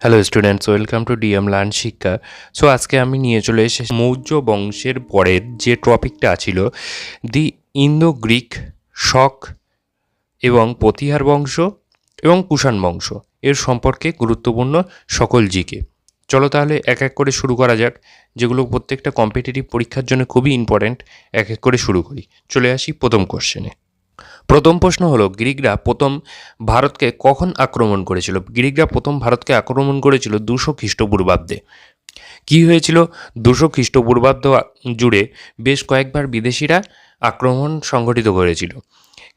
Hello students welcome to DM learn Shiksha so আজকে আমি নিয়ে চলে এসেছি মৌর্য বংশের পরের যে টপিকটা ছিল দি ইন্দো গ্রিক শক এবং প্রতিহার বংশ এবং কুষাণ বংশ। এর সম্পর্কে গুরুত্বপূর্ণ সকল জিকে। চলো তাহলে এক এক করে শুরু করা যাক, যেগুলো প্রত্যেকটা কম্পিটিটিভ পরীক্ষার জন্য খুবই ইম্পর্ট্যান্ট এক এক করে শুরু করি। চলে আসি প্রথম কোশ্চেনে প্রথম প্রশ্ন হলো, গ্রিকরা প্রথম ভারতকে কখন আক্রমণ করেছিল? গ্রিকরা প্রথম ভারতকে আক্রমণ করেছিল দুশো খ্রিস্টপূর্বাব্দে। কী হয়েছিল? দুশো খ্রিস্টপূর্বাব্দ জুড়ে বেশ কয়েকবার বিদেশিরা আক্রমণ সংঘটিত করেছিল।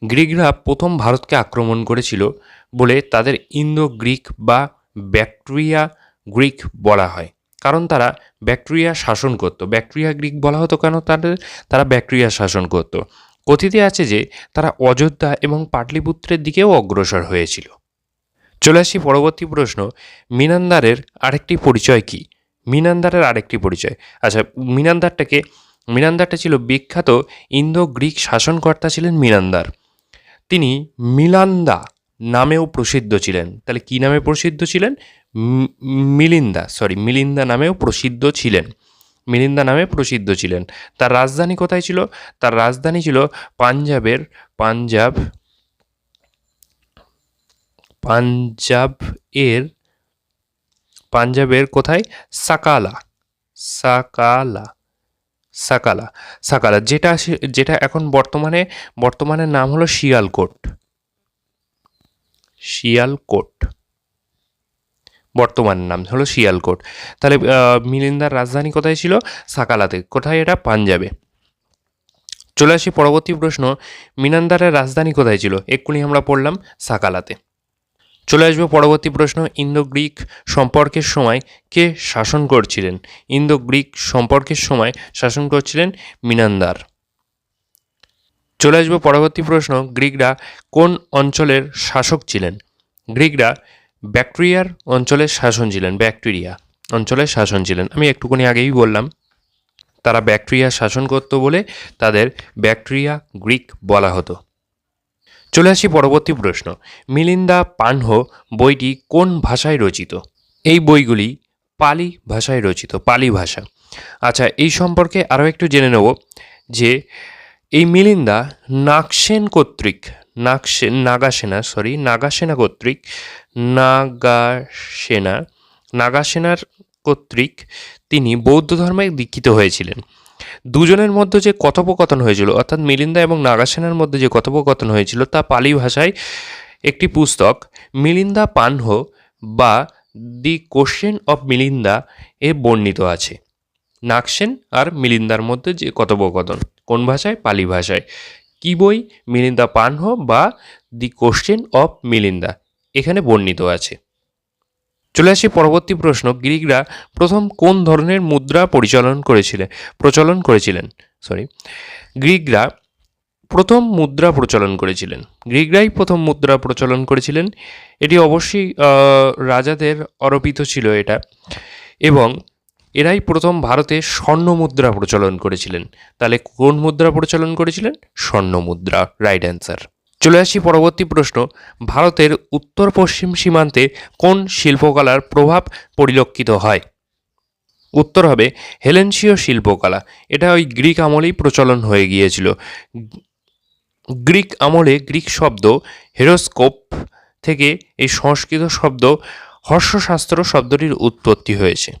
গ্রিকরা প্রথম ভারতকে আক্রমণ করেছিল বলে তাদের ইন্দো গ্রিক বা ব্যাকট্রিয়া গ্রিক বলা হয়। কারণ তারা ব্যাকট্রিয়া শাসন করত। ব্যাকট্রিয়া গ্রিক বলা হতো কেন? তাদের, তারা ব্যাকট্রিয়া শাসন করত। কথিতে আছে যে তারা অযোধ্যা এবং পাটলিপুত্রের দিকেও অগ্রসর হয়েছিল। চলে আসি পরবর্তী প্রশ্ন, মিনান্দারের আরেকটি পরিচয় কি? মিনান্দারের আরেকটি পরিচয়। আচ্ছা মিনান্দারটাকে, মিনান্দারটা ছিল বিখ্যাত ইন্দো গ্রিক শাসনকর্তা ছিলেন মিনান্দার। তিনি মিলান্দা নামেও প্রসিদ্ধ ছিলেন। তাহলে কি নামে প্রসিদ্ধ ছিলেন? মিলিন্দা সরি মিলিন্দা নামেও প্রসিদ্ধ ছিলেন। মিলিন্দা নামে প্রসিদ্ধ ছিলেন। তার রাজধানী কোথায় ছিল? তার রাজধানী ছিল পাঞ্জাবের পাঞ্জাব পাঞ্জাব এর, পাঞ্জাবের কোথায়? সাকালা সাকালা সাকালা সাকালা। যেটা যেটা এখন বর্তমানে বর্তমানে নাম হলো শিয়ালকোট। শিয়ালকোট। বর্তমান নাম হলো শিয়ালকোট। তাহলে মিলিন্দার রাজধানী কোথায় ছিল? সাকালাতে। কোথায় এটা? পাঞ্জাবে। চলে আসি পরবর্তী প্রশ্ন, মিনান্দারের রাজধানী কোথায় ছিল? এক্ষুনি আমরা পড়লাম সাকালাতে। চলে আসবে পরবর্তী প্রশ্ন ইন্দো গ্রিক সম্পর্কের সময় কে শাসন করছিলেন? ইন্দো গ্রিক সম্পর্কের সময় শাসন করছিলেন মিনান্দার। চলে আসবে পরবর্তী প্রশ্ন, গ্রিকরা কোন অঞ্চলের শাসক ছিলেন? গ্রিকরা ব্যাকটেরিয়ার অঞ্চলের শাসন ছিলেন, ব্যাকটেরিয়া অঞ্চলের শাসন ছিলেন। আমি একটুখানি আগেই বললাম, তারা ব্যাকটেরিয়া শাসন করতো বলে তাদের ব্যাকটেরিয়া গ্রিক বলা হতো। চলে আসি পরবর্তী প্রশ্ন। মিলিন্দা পানহ বইটি কোন ভাষায় রচিত? এই বইগুলি পালি ভাষায় রচিত, পালি ভাষা। আচ্ছা এই সম্পর্কে আরও একটু জেনে নেব যে এই মিলিন্দা নাকসেন কর্তৃক নাগসেন নাগাসেনা সরি নাগাসেনা কর্তৃক, নাগাসেনা নাগাসেনার কর্তৃক তিনি বৌদ্ধ ধর্মে দীক্ষিত হয়েছিলেন। দুজনের মধ্যে যে কথোপকথন হয়েছিল, অর্থাৎ মিলিন্দা এবং নাগাসেনার মধ্যে যে কথোপকথন হয়েছিল, তা পালি ভাষায় একটি পুস্তক, মিলিন্দা পানহ বা দি কোশ্চেন অফ মিলিন্দা এ বর্ণিত আছে। নাগসেন আর মিলিন্দার মধ্যে যে কথোপকথন, কোন ভাষায়? পালি ভাষায়। কি বই? মিলিন্দা পানহ বা দি কোশ্চেন অফ মিলিন্দা। এখানে বর্ণিত আছে। চলে আসি পরবর্তী প্রশ্ন। গ্রিকরা প্রথম কোন ধরনের মুদ্রা পরিচালন করেছিলেন? প্রচলন করেছিলেন সরি গ্রিকরা প্রথম মুদ্রা প্রচলন করেছিলেন। গ্রিকরাই প্রথম মুদ্রা প্রচলন করেছিলেন। এটি অবশ্যই রাজাদের অরোপিত ছিল এটা। এবং এরাই প্রথম ভারতে স্বর্ণ মুদ্রা প্রচলন করেছিলেন। তাহলে কোন মুদ্রা প্রচলন করেছিলেন? স্বর্ণ মুদ্রা রাইট অ্যান্সার চলে আসি পরবর্তী প্রশ্ন। ভারতের উত্তর পশ্চিম সীমান্তে কোন শিল্পকলার প্রভাব পরিলক্ষিত হয়? উত্তর হবে হেলেনসীয় শিল্পকলা। এটা ওই গ্রিক আমলেই প্রচলন হয়ে গিয়েছিল। গ্রিক আমলে গ্রিক শব্দ, হেরোস্কোপ থেকে এই সংস্কৃত শব্দ হর্ষশাস্ত্র শব্দটির উৎপত্তি হয়েছে।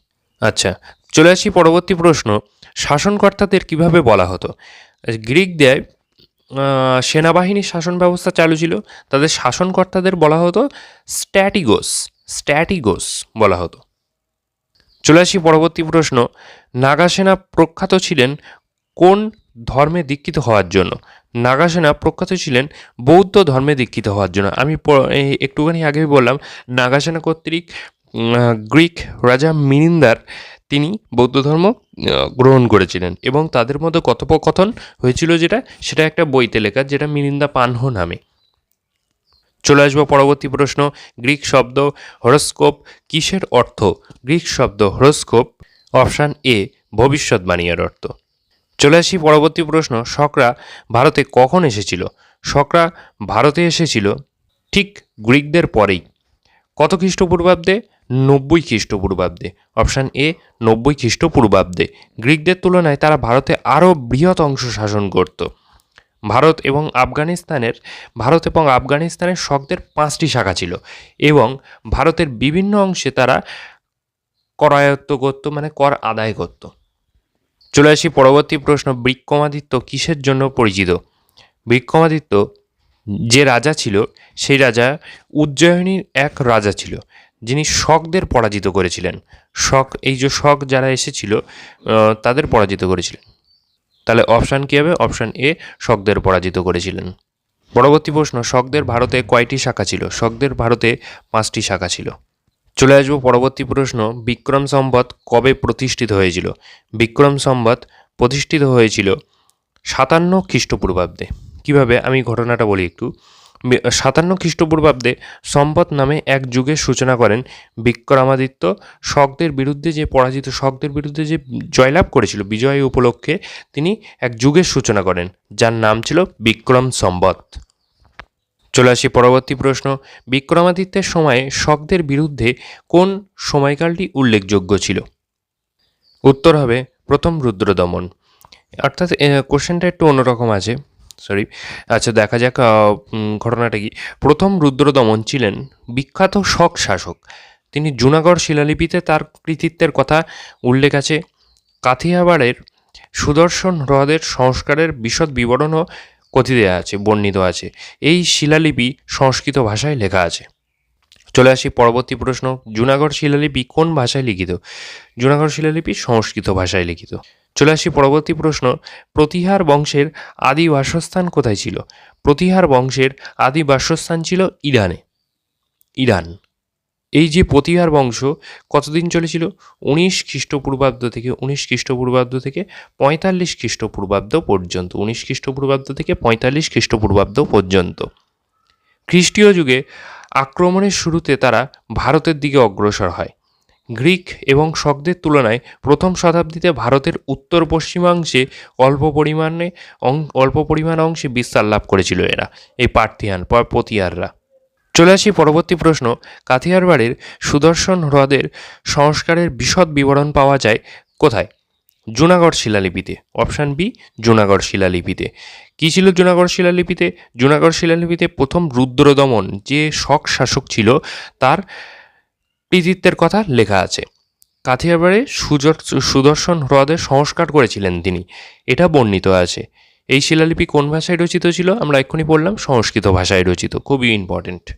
আচ্ছা চলে আসি পরবর্তী প্রশ্ন। শাসনকর্তাদের কীভাবে বলা হতো? গ্রিকদের আহ, সেনাবাহিনীর শাসন ব্যবস্থা চালু ছিল। তাদের শাসনকর্তাদের বলা হতো স্ট্যাটিগোস স্ট্যাটিগোস বলা হতো। চলে আসি পরবর্তী প্রশ্ন। নাগাসেনা প্রখ্যাত ছিলেন কোন ধর্মে দীক্ষিত হওয়ার জন্য? নাগাসেনা প্রখ্যাত ছিলেন বৌদ্ধ ধর্মে দীক্ষিত হওয়ার জন্য। আমি একটুখানি আগেই বললাম নাগাসেনা কর্তৃক গ্রিক রাজা মিনিন্দার তিনি বৌদ্ধ ধর্ম গ্রহণ করেছিলেন এবং তাদের মধ্যে কথোপকথন হয়েছিল যেটা, সেটা একটা বইতে লেখা, যেটা মিনিন্দা পানহ নামে। চলে আসব পরবর্তী প্রশ্ন, গ্রিক শব্দ হরস্কোপ কিসের অর্থ? গ্রিক শব্দ হরস্কোপ, অপশান এ ভবিষ্যৎবাণী এর অর্থ। চলে আসি পরবর্তী প্রশ্ন, শকরা ভারতে কখন এসেছিল? শকরা ভারতে এসেছিল ঠিক গ্রিকদের পরেই। কত খ্রিস্টপূর্বাব্দে? নব্বই খ্রিস্টপূর্বাব্দে। অপশান এ, নব্বই খ্রিস্টপূর্বাব্দে। গ্রিকদের তুলনায় তারা ভারতে আরও বৃহৎ অংশ শাসন করত। ভারত এবং আফগানিস্তানের, ভারত এবং আফগানিস্তানের শকদের পাঁচটি শাখা ছিল এবং ভারতের বিভিন্ন অংশে তারা করায়ত্ত করতো মানে কর আদায় করত। চলে আসি পরবর্তী প্রশ্ন বিক্রমাদিত্য কিসের জন্য পরিচিত? বিক্রমাদিত্য যে রাজা ছিল, সেই রাজা উজ্জয়িনীর এক রাজা ছিল। যিনি শকদের পরাজিত করেছিলেন। শক এই যে শক যারা এসেছিল তাদের পরাজিত করেছিলেন। তাহলে অপশান কী হবে? অপশান এ শকদের পরাজিত করেছিলেন। পরবর্তী প্রশ্ন শকদের ভারতে কয়টি শাখা ছিল? শকদের ভারতে পাঁচটি শাখা ছিল। চলে আসব পরবর্তী প্রশ্ন, বিক্রম সম্বত কবে প্রতিষ্ঠিত হয়েছিল? বিক্রম সম্বত প্রতিষ্ঠিত হয়েছিল সাতান্ন খ্রিস্টপূর্বাব্দে। কীভাবে? আমি ঘটনাটা বলি একটু। সাতান্ন খ্রিস্টপূর্বাব্দে সম্পদ নামে এক যুগের সূচনা করেন বিক্রমাদিত্য। শকদের বিরুদ্ধে যে পরাজিত শকদের বিরুদ্ধে যে জয়লাভ করেছিল বিজয় উপলক্ষে তিনি এক যুগের সূচনা করেন, যার নাম ছিল বিক্রম সম্বত চলে আসি পরবর্তী প্রশ্ন। বিক্রমাদিত্যের সময়ে শকদের বিরুদ্ধে কোন সময়কালটি উল্লেখযোগ্য ছিল? উত্তর হবে প্রথম রুদ্রদমন। অর্থাৎ কোশ্চেনটা একটু অন্যরকম আছে। সরি আচ্ছা দেখা যাক ঘটনাটা কি? প্রথম রুদ্রদমন ছিলেন বিখ্যাত শক শাসক। তিনি জুনাগড় শিলালিপিতে তার কৃতিত্বের কথা উল্লেখ আছে। কাথিয়াবাড়ের সুদর্শন হ্রদের সংস্কারের বিশদ বিবরণও কথিত আছে, বর্ণিত আছে। এই শিলালিপি সংস্কৃত ভাষায় লেখা আছে। চলে আসি পরবর্তী প্রশ্ন। জুনাগড় শিলালিপি কোন ভাষায় লিখিত? জুনাগড় শিলালিপি সংস্কৃত ভাষায় লিখিত। চলে আসি পরবর্তী প্রশ্ন। প্রতিহার বংশের আদি বাসস্থান কোথায় ছিল? প্রতিহার বংশের আদি বাসস্থান ছিল ইরানে। ইরান। এই যে প্রতিহার বংশ কতদিন চলেছিল? উনিশ খ্রিস্টপূর্বাব্দ থেকে উনিশ খ্রিস্টপূর্বাব্দ থেকে পঁয়তাল্লিশ খ্রিস্টপূর্বাব্দ পর্যন্ত। উনিশ খ্রিস্টপূর্বাব্দ থেকে পঁয়তাল্লিশ খ্রিস্টপূর্বাব্দ পর্যন্ত। খ্রিস্টীয় যুগে আক্রমণের শুরুতে তারা ভারতের দিকে অগ্রসর হয়। গ্রিক এবং শকদের তুলনায় প্রথম শতাব্দীতে ভারতের উত্তর পশ্চিমাংশে অল্প পরিমাণে অল্প পরিমাণ অংশে বিস্তার লাভ করেছিল এরা, এই পার্থিয়ান পতিয়াররা। চলে আসি পরবর্তী প্রশ্ন, কাথিয়ারবাড়ির সুদর্শন হ্রদের সংস্কারের বিশদ বিবরণ পাওয়া যায় কোথায়? জুনাগড় শিলালিপিতে। অপশান বি, জুনাগড় শিলালিপিতে। কী ছিল জুনাগড় শিলালিপিতে? জুনাগড় শিলালিপিতে প্রথম রুদ্রদমন যে শক শাসক ছিল, তার কৃতিত্বের কথা লেখা আছে। কাথিয়ারবাড়ে সুজর, সুদর্শন হ্রদের সংস্কার করেছিলেন তিনি। এটা বর্ণিত আছে। এই শিলালিপি কোন ভাষায় রচিত ছিল? আমরা এক্ষুনি বললাম সংস্কৃত ভাষায় রচিত। খুবই ইম্পর্টেন্ট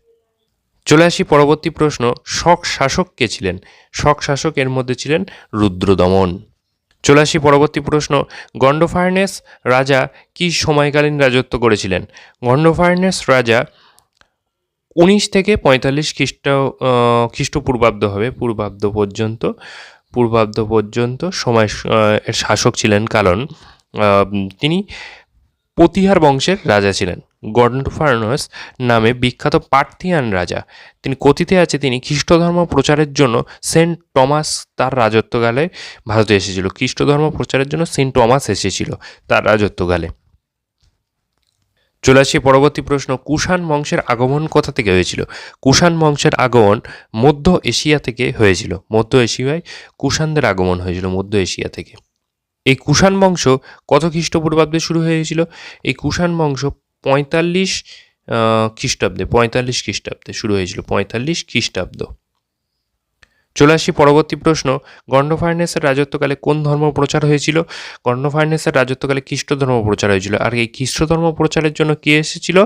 চলে আসি পরবর্তী প্রশ্ন, শক শাসক কে ছিলেন? শক শাসক এর মধ্যে ছিলেন রুদ্রদমন। চলে আসি পরবর্তী প্রশ্ন। গন্ডোফার্নেস রাজা কি সময়কালীন রাজত্ব করেছিলেন? গন্ডোফার্নেস রাজা উনিশ থেকে পঁয়তাল্লিশ খ্রিস্ট খ্রিস্টপূর্বাব্দ হবে, পূর্বাব্দ পর্যন্ত পূর্বাব্দ পর্যন্ত সময় শাসক ছিলেন কারণ তিনি প্রতিহার বংশের রাজা ছিলেন। গন্ডোফার্নাস নামে বিখ্যাত পার্থিয়ান রাজা। তিনি কথিতে আছে, তিনি খ্রিস্ট ধর্ম প্রচারের জন্য সেন্ট টমাস তার রাজত্বকালে ভারতে এসেছিল। খ্রিস্ট ধর্ম প্রচারের জন্য সেন্ট টমাস এসেছিল তার রাজত্বকালে। চলে আসি পরবর্তী প্রশ্ন। কুষাণ বংশের আগমন কোথা থেকে হয়েছিল? কুষাণ বংশের আগমন মধ্য এশিয়া থেকে হয়েছিল। মধ্য এশিয়ায় কুষাণদের আগমন হয়েছিল মধ্য এশিয়া থেকে। এই কুষাণ বংশ কত খ্রিস্টপূর্বাব্দে শুরু হয়েছিল? এই কুষাণ বংশ পঁয়তাল্লিশ খ্রিস্টাব্দে পঁয়তাল্লিশ খ্রিস্টাব্দে শুরু হয়েছিল পঁয়তাল্লিশ খ্রিস্টাব্দ। চলে আসি পরবর্তী প্রশ্ন গন্ডোফার্নেসের রাজত্বকালে কোন ধর্ম প্রচার হয়েছিল? গন্ডোফার্নেসের রাজত্বকালে খ্রিস্ট ধর্ম প্রচার হয়েছিল। আর এই খ্রিস্ট ধর্ম প্রচারের জন্য কে এসেছিল?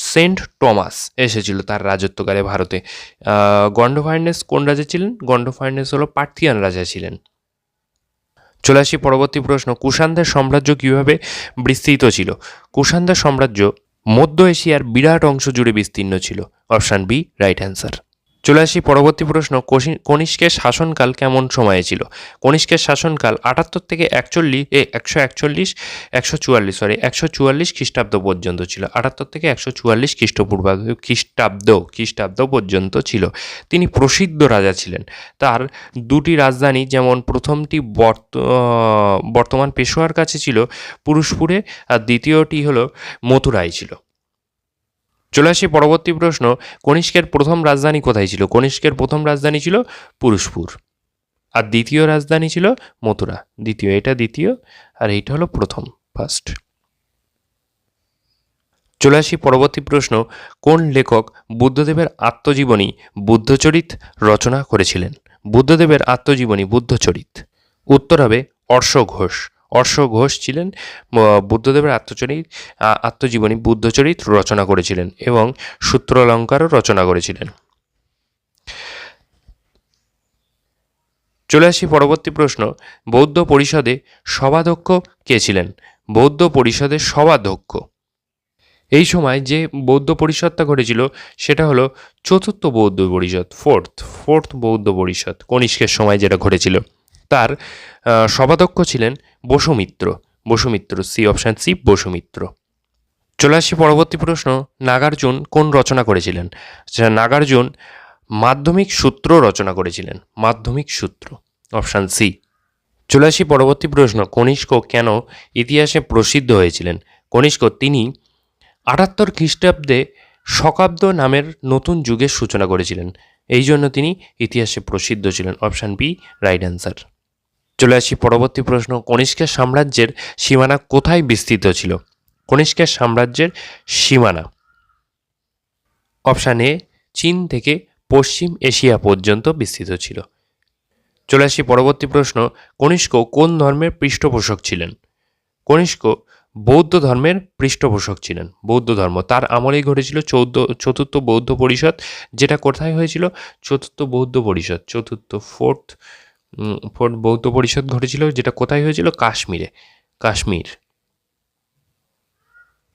সেন্ট টমাস এসেছিল তার রাজত্বকালে ভারতে। আহ, গন্ডোফার্নেস কোন রাজা ছিলেন? গন্ডোফার্নেস হলো পার্থিয়ান রাজা ছিলেন। চলে আসি পরবর্তী প্রশ্ন, কুষাণদের সাম্রাজ্য কীভাবে বিস্তৃত ছিল? কুষাণদের সাম্রাজ্য মধ্য এশিয়ার বিরাট অংশ জুড়ে বিস্তীর্ণ ছিল। অপশান বি রাইট অ্যান্সার চলে আসি পরবর্তী প্রশ্ন কনিষ্কের শাসনকাল কেমন সময়ে ছিল? কনিষ্কের শাসনকাল আটাত্তর থেকে একচল্লিশ, এ, একশো একচল্লিশ, একশো চুয়াল্লিশ সরি একশো চুয়াল্লিশ খ্রিস্টাব্দ পর্যন্ত ছিল। আটাত্তর থেকে একশো চুয়াল্লিশ খ্রিস্টপূর্বাব্দ খ্রিস্টাব্দ খ্রিস্টাব্দ পর্যন্ত ছিল। তিনি প্রসিদ্ধ রাজা ছিলেন। তার দুটি রাজধানী, যেমন প্রথমটি বর্ত, বর্তমান পেশোয়ার কাছে ছিল পুরুষপুরে আর দ্বিতীয়টি হলো মথুরায় ছিল। চলে আসি পরবর্তী প্রশ্ন, কনিষ্কের প্রথম রাজধানী কোথায় ছিল? কনিষ্কের প্রথম রাজধানী ছিল পুরুষপুর। আর দ্বিতীয় রাজধানী ছিল মথুরা। দ্বিতীয়, এটা দ্বিতীয়, আর এইটা হলো প্রথম ফার্স্ট চলে আসি পরবর্তী প্রশ্ন, কোন লেখক বুদ্ধদেবের আত্মজীবনী বুদ্ধচরিত রচনা করেছিলেন? বুদ্ধদেবের আত্মজীবনী বুদ্ধচরিত। উত্তর হবে অর্শ ঘোষ অর্শ ঘোষ ছিলেন বুদ্ধদেবের আত্মচরিত আত্মজীবনী বুদ্ধচরিত রচনা করেছিলেন এবং সূত্রালঙ্কারও রচনা করেছিলেন। চলে আসি পরবর্তী প্রশ্ন। বৌদ্ধ পরিষদে সভাধ্যক্ষ কে ছিলেন? বৌদ্ধ পরিষদের সভাধ্যক্ষ। এই সময় যে বৌদ্ধ পরিষদটা ঘটেছিল সেটা হলো চতুর্থ বৌদ্ধ পরিষদ, ফোর্থ ফোর্থ বৌদ্ধ পরিষদ, কনিষ্কের সময় যেটা ঘটেছিল। তার সভাধ্যক্ষ ছিলেন Vasumitra. Vasumitra, C option C, Vasumitra. চলে আসি পরবর্তী প্রশ্ন, নাগার্জুন কোন রচনা করেছিলেন? নাগার্জুন মাধ্যমিক সূত্র রচনা করেছিলেন, মাধ্যমিক সূত্র, অপশান সি। চলে আসি পরবর্তী প্রশ্ন, কনিষ্ক কেন ইতিহাসে প্রসিদ্ধ হয়েছিলেন? কনিষ্ক, তিনি আটাত্তর খ্রিস্টাব্দে শকাব্দ নামের নতুন যুগের সূচনা করেছিলেন, এই জন্য তিনি ইতিহাসে প্রসিদ্ধ ছিলেন, অপশান বি, রাইট অ্যান্সার। চলে আসি পরবর্তী প্রশ্ন। কনিষ্কের সাম্রাজ্যের সীমানা কোথায় বিস্তৃত ছিল? কনিষ্কের সাম্রাজ্যের সীমানা। অপশান এ, চীন থেকে পশ্চিম এশিয়া পর্যন্ত বিস্তৃত ছিল। চলে আসি পরবর্তী প্রশ্ন। কনিষ্ক কোন ধর্মের পৃষ্ঠপোষক ছিলেন? কনিষ্ক বৌদ্ধ ধর্মের পৃষ্ঠপোষক ছিলেন, বৌদ্ধ ধর্ম। তার আমলেই ঘটেছিল চৌদ্দ, চতুর্থ বৌদ্ধ পরিষদ, যেটা কোথায় হয়েছিল? চতুর্থ বৌদ্ধ পরিষদ, চতুর্থ, ফোর্থ বৌদ্ধ পরিষদ ঘটেছিল, যেটা কোথায় হয়েছিল? কাশ্মীরে। কাশ্মীর।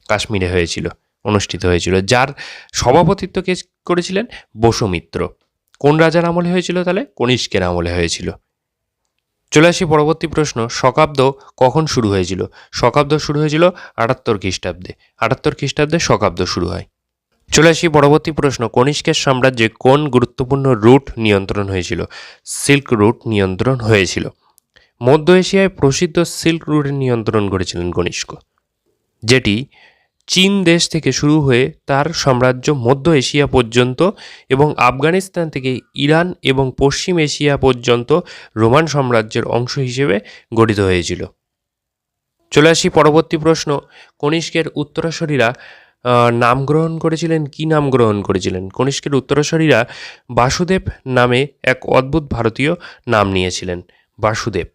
কাশ্মীরে হয়েছিল, অনুষ্ঠিত হয়েছিল। যার সভাপতিত্ব কে করেছিলেন? বসুমিত্র কোন রাজার আমলে হয়েছিল তাহলে? কনিষ্কের আমলে হয়েছিল। চলে আসি পরবর্তী প্রশ্ন, শকাব্দ কখন শুরু হয়েছিল? শকাব্দ শুরু হয়েছিল আটাত্তর খ্রিস্টাব্দে। আটাত্তর খ্রিস্টাব্দে শকাব্দ শুরু হয়। চলে আসি পরবর্তী প্রশ্ন। কনিষ্কের সাম্রাজ্যে কোন গুরুত্বপূর্ণ রুট নিয়ন্ত্রণ হয়েছিল? সিল্ক রুট নিয়ন্ত্রণ হয়েছিল। মধ্য এশিয়ায় প্রসিদ্ধ সিল্ক রুটের নিয়ন্ত্রণ করেছিলেন কনিষ্ক, যেটি চীন দেশ থেকে শুরু হয়ে তার সাম্রাজ্য মধ্য এশিয়া পর্যন্ত এবং আফগানিস্তান থেকে ইরান এবং পশ্চিম এশিয়া পর্যন্ত রোমান সাম্রাজ্যের অংশ হিসেবে গঠিত হয়েছিল। চলে আসি পরবর্তী প্রশ্ন। কনিষ্কের উত্তরাসরীরা নাম গ্রহণ করেছিলেন, কি নাম গ্রহণ করেছিলেন? কনিষ্কের উত্তরাসরীরা বাসুদেব নামে এক অদ্ভুত ভারতীয় নাম নিয়েছিলেন, বাসুদেব।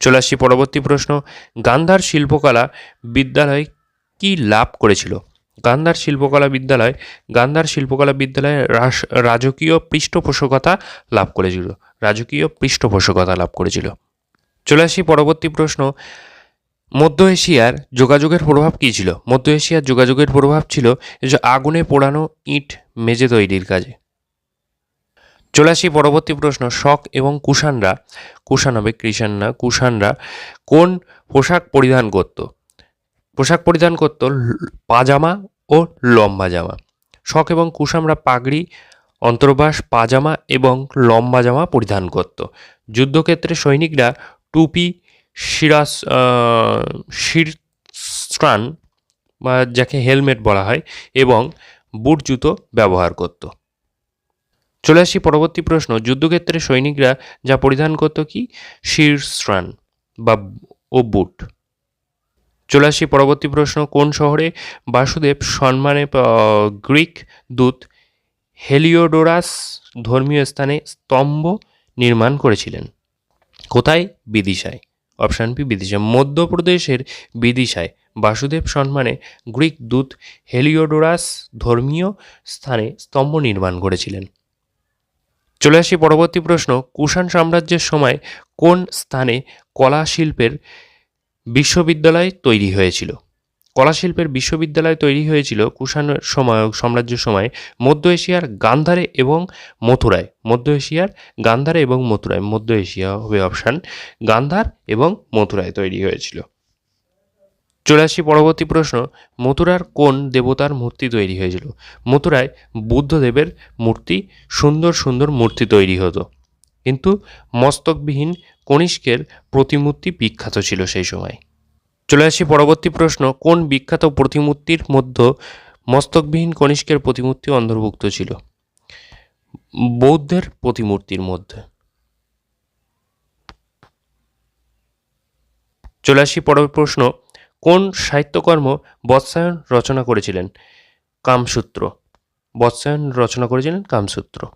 চলে আসি পরবর্তী প্রশ্ন। গান্ধার শিল্পকলা বিদ্যালয় কি লাভ করেছিল? গান্ধার শিল্পকলা বিদ্যালয়, গান্ধার শিল্পকলা বিদ্যালয়ে রাজকীয় পৃষ্ঠপোষকতা লাভ করেছিল, রাজকীয় পৃষ্ঠপোষকতা লাভ করেছিল। চলে আসি পরবর্তী প্রশ্ন। মধ্য এশিয়ার যোগাযোগের প্রভাব কী ছিল? মধ্য এশিয়ার যোগাযোগের প্রভাব ছিল যে আগুনে পোড়ানো ইট মেঝে তৈরির কাজে। চলে আসি পরবর্তী প্রশ্ন, শক এবং কুষাণরা কুষাণ হবে কৃষাণ না কুষাণরা কোন পোশাক পরিধান করত? পোশাক পরিধান করত পাজামা ও লম্বা জামা। শখ এবং কুষাণরা পাগড়ি, অন্তর্বাস, পাজামা এবং লম্বা জামা পরিধান করত। যুদ্ধক্ষেত্রে সৈনিকরা টুপি শিরাস আহ, শিরস্ত্রাণ বা যাকে হেলমেট বলা হয় এবং বুট জুতো ব্যবহার করত। চলে আসি পরবর্তী প্রশ্ন। যুদ্ধক্ষেত্রে সৈনিকরা যা পরিধান করত কি? শির শিরস্ত্রাণ বা ও বুট। চলে আসি পরবর্তী প্রশ্ন। কোন শহরে বাসুদেব সম্মানে গ্রিক দূত হেলিওডোরাস ধর্মীয় স্থানে স্তম্ভ নির্মাণ করেছিলেন? কোথায়? বিদিশায়। Option B, Vidisha. মধ্যপ্রদেশের বিদিশায় বাসুদেব সম্মানে গ্রিক দূত হেলিওডোরাস ধর্মীয় স্থানে স্তম্ভ নির্মাণ করেছিলেন। চলে আসি পরবর্তী প্রশ্ন, কুষাণ সাম্রাজ্যের সময় কোন স্থানে কলা শিল্পের বিশ্ববিদ্যালয় তৈরি হয়েছিল? কলা শিল্পের বিশ্ববিদ্যালয় তৈরি হয়েছিল কুষাণের সময় সাম্রাজ্যের সময় মধ্য এশিয়ার গান্ধারে এবং মথুরায়। মধ্য এশিয়ার গান্ধারে এবং মথুরায়। মধ্য এশিয়া হবে অপশান গান্ধার এবং মথুরায় তৈরি হয়েছিল। চলে আসি পরবর্তী প্রশ্ন, মথুরার কোন দেবতার মূর্তি তৈরি হয়েছিল? মথুরায় বুদ্ধদেবের মূর্তি, সুন্দর সুন্দর মূর্তি তৈরি হতো। কিন্তু মস্তকবিহীন কনিষ্কের প্রতিমূর্তি বিখ্যাত ছিল সেই সময়। চলে আসি পরবর্তী প্রশ্ন, কোন বিখ্যাত প্রতিমূর্তির মধ্য মস্তকবিহীন কনিষ্কের প্রতিমূর্তি অন্তর্ভুক্ত ছিল? বৌদ্ধের প্রতিমূর্তির মধ্যে। চলে আসি পরের প্রশ্ন, কোন সাহিত্যকর্ম বৎসায়ন রচনা করেছিলেন? কামসূত্র। বৎসায়ন রচনা করেছিলেন কামসূত্র।